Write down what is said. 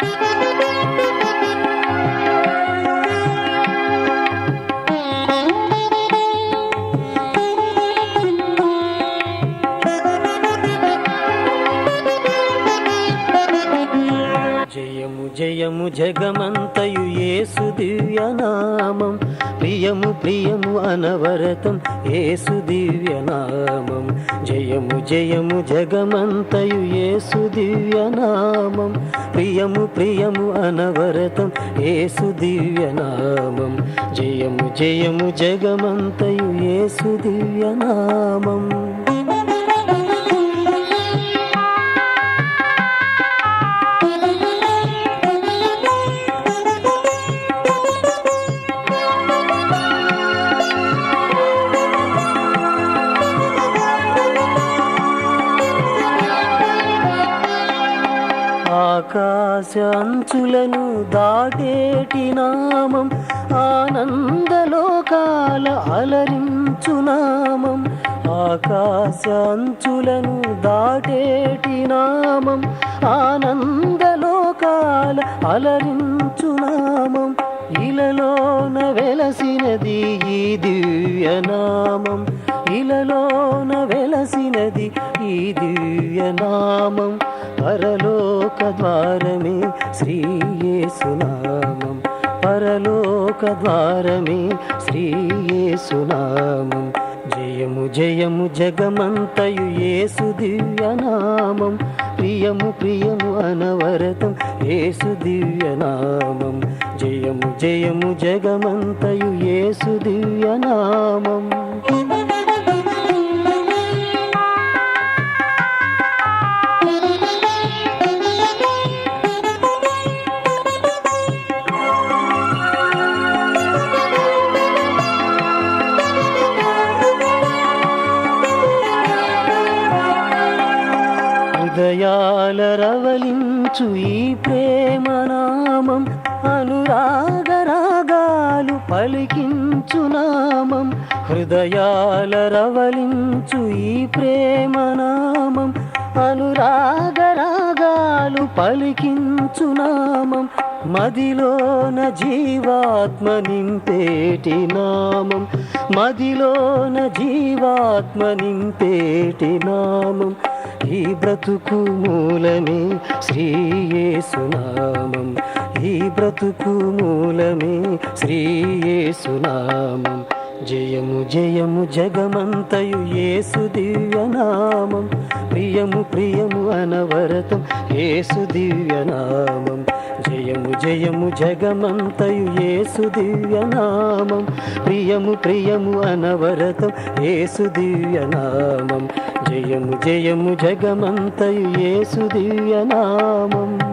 జయము జగమంతయు ఏసు దివ్యనామం. ప్రియము ప్రియము అనవరతం ఏసు దివ్యనామం. జయము జయము జగమంతయు ఏసు దివ్యనామం. ప్రియము ప్రియము అనవరతం ఏసు దివ్యనామం. జయము జయము జగమంతయు ఏసు దివ్యనామం. ఆకాశ అంచులను దాటేటి నామం ఆనందలోకాల అలరించునామం ఆకాశ అంచులను దాటేటి నామం ఆనందలోకాల అలరించునామం ఇలలోన వెలసినది ఈ దివ్యనామం. ఇలలోన వెలసినది ఈ దివ్యనామం. పరలోక ద్వారమే శ్రీయేసునామం పరలోక ద్వారమే శ్రీయేసునామం జయము జయము జగమంతయు ఏసు దివ్యనామం. ప్రియము ప్రియము అనవరతం ఏసు దివ్యనామం. జయము జయము జగమంతయు ఏసు దివ్యనామం. హృదయాల రవలించు ఈ ప్రేమనామం. అనురాగ రాగాలు పలికించు నామం. హృదయాల రవలించు ఈ ప్రేమనామం. అనురాగ రాగాలు పలికించు నామం. మదిలోన జీవాత్మ నింపేటి నామం. మదిలోన జీవాత్మ నింపేటి నామం. ఈ బ్రతుకు మూలమే శ్రీయేసునామం ఈ బ్రతుకు మూలమే శ్రీయేసునామం జయము జయము జగమంతయు యేసు దివ్యనామం. ప్రియము ప్రియము అనవరతం. ఏసు దివ్యనామం జయము జయము జగమంతయు ఏసు దివ్యనామం ప్రియము ప్రియము అనవరతం. ఏసు దివ్యనామం జయము జయము జగమంతయు ఏసు దివ్యనామం